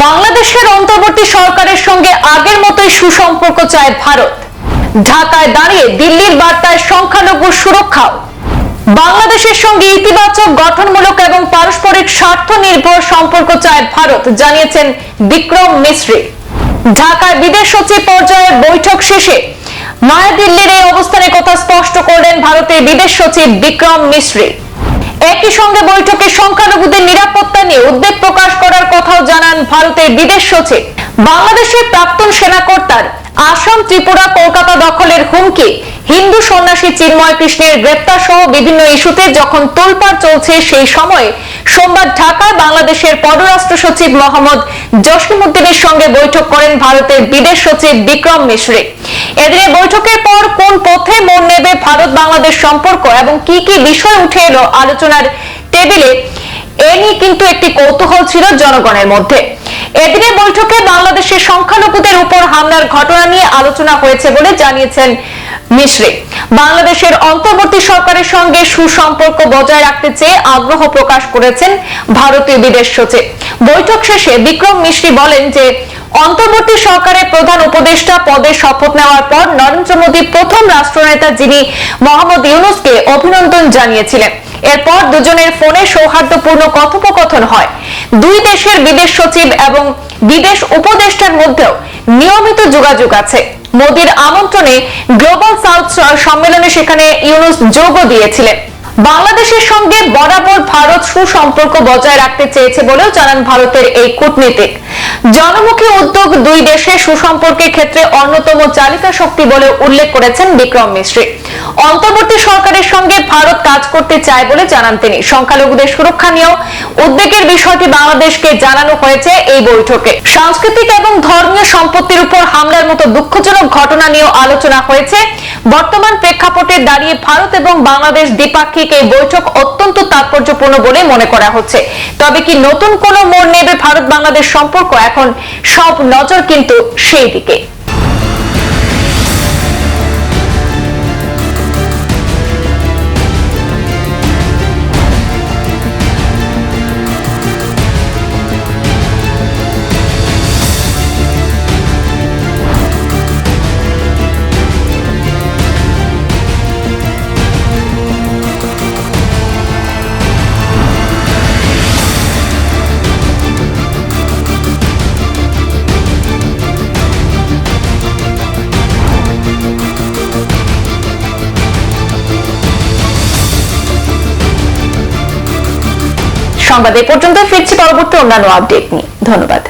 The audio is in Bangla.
বাংলাদেশের অন্তর্বর্তী সরকারের সঙ্গে আগের মতোই সুসম্পর্ক চায় ভারত। ঢাকায় দাঁড়িয়ে দিল্লির বার্তায় সংখ্যালঘু সুরক্ষাও। বাংলাদেশের সঙ্গে ইতিবাচক গঠনমূলক এবং পারস্পরিক স্বার্থ নির্ভর সম্পর্ক চায় ভারত, জানিয়েছেন বিক্রম মিশ্রি ঢাকায় বিদেশ সচিব পর্যায়ের বৈঠক শেষে নয়াদিল্লির এই অবস্থানের কথা স্পষ্ট করলেন ভারতের বিদেশ সচিব বিক্রম মিশ্রি একই সঙ্গে বৈঠকে সংখ্যালঘুদের নিরাপত্তা নিয়ে উদ্বেগ প্রকাশ ভারতের বিদেশ সচিব। বাংলাদেশের প্রাক্তন সেনাকর্তার আসাম ত্রিপুরা কলকাতা দখলের হুমকি, হিন্দু সন্ন্যাসী চিন্ময় কৃষ্ণের গ্রেপ্তার সহ বিভিন্ন ইস্যুতে যখন তোলপাড় চলছে সেই সময়ে সোমবার ঢাকায় বাংলাদেশের পররাষ্ট্র সচিব মোহাম্মদ জসিমুদ্দিনের সঙ্গে বৈঠক করেন ভারতের বিদেশ সচিব বিক্রম মিশ্রে। এদিনে বৈঠকের পর কোন পথে মন নেবে ভারত বাংলাদেশ সম্পর্ক এবং কি কি বিষয় উঠে এলো আলোচনার টেবিলে, এ নিয়ে কিন্তু একটি কৌতূহল ছিল জনগণের মধ্যে। এদিনে বৈঠকে বাংলাদেশের সংখ্যালঘুদের উপর হামলার ঘটনা নিয়ে আলোচনা হয়েছে বলে জানিয়েছেন মিশ্রে। বাংলাদেশের অন্তর্বর্তী সরকারের সঙ্গে সুসম্পর্ক বজায় রাখতে চেয়ে আগ্রহ প্রকাশ করেছেন ভারতীয় বিদেশ সচিব। বৈঠক শেষে বিক্রম মিশ্রি বলেন যে, অন্তর্বর্তী সরকারের প্রধান উপদেষ্টা পদে শপথ নেওয়ার পর নরেন্দ্র মোদী প্রথম রাষ্ট্রনেতা যিনি মোহাম্মদ ইউনুসকে অভিনন্দন জানিয়েছিলেন। এরপর দুজনের ফোনে সৌহার্দ্যপূর্ণ কথোপকথন হয়। দেশের বিদেশ সচিব এবং বিদেশ উপদেষ্টার মধ্যেও নিয়মিত যোগাযোগ আছে। মোদীর আমন্ত্রণে গ্লোবাল সাউথ সম্মেলনে সেখানে ইউনুস যোগও দিয়েছিলেন। বাংলাদেশের সঙ্গে বরাবর ভারত সুসম্পর্ক বজায় রাখতে চেয়েছে বলেও জানান ভারতের এই কূটনীতিক। জনমুখী উদ্যোগ দুই দেশের সুসম্পর্কের ক্ষেত্রে অন্যতম চালিকা শক্তি বলে উল্লেখ করেছেন বিক্রম মিশ্রী। অন্তর্বর্তী সরকারের সঙ্গে ভারত কাজ করতে চায় বলে জানান তিনি। সংখ্যালঘুদের সুরক্ষা নিয়েও উদ্বেগের বিষয়টি বাংলাদেশকে জানানো হয়েছে এই বৈঠকে। সাংস্কৃতিক এবং ধর্মীয় সম্পত্তির উপর হামলার মতো দুঃখজনক ঘটনা নিয়েও আলোচনা হয়েছে। বর্তমান প্রেক্ষাপটে দাঁড়িয়ে ভারত এবং বাংলাদেশ দ্বিপাক্ষিক এই বৈঠক অত্যন্ত তাৎপর্যপূর্ণ বলে মনে করা হচ্ছে। তবে কি নতুন কোন মোড় নেবে ভারত বাংলাদেশ সম্পর্ক এখন সব নজর কিন্তু সেই দিকে। সংবাদ এ পর্যন্ত ফিরছি পরবর্তী অন্যান্য আপডেট নিয়ে। ধন্যবাদ।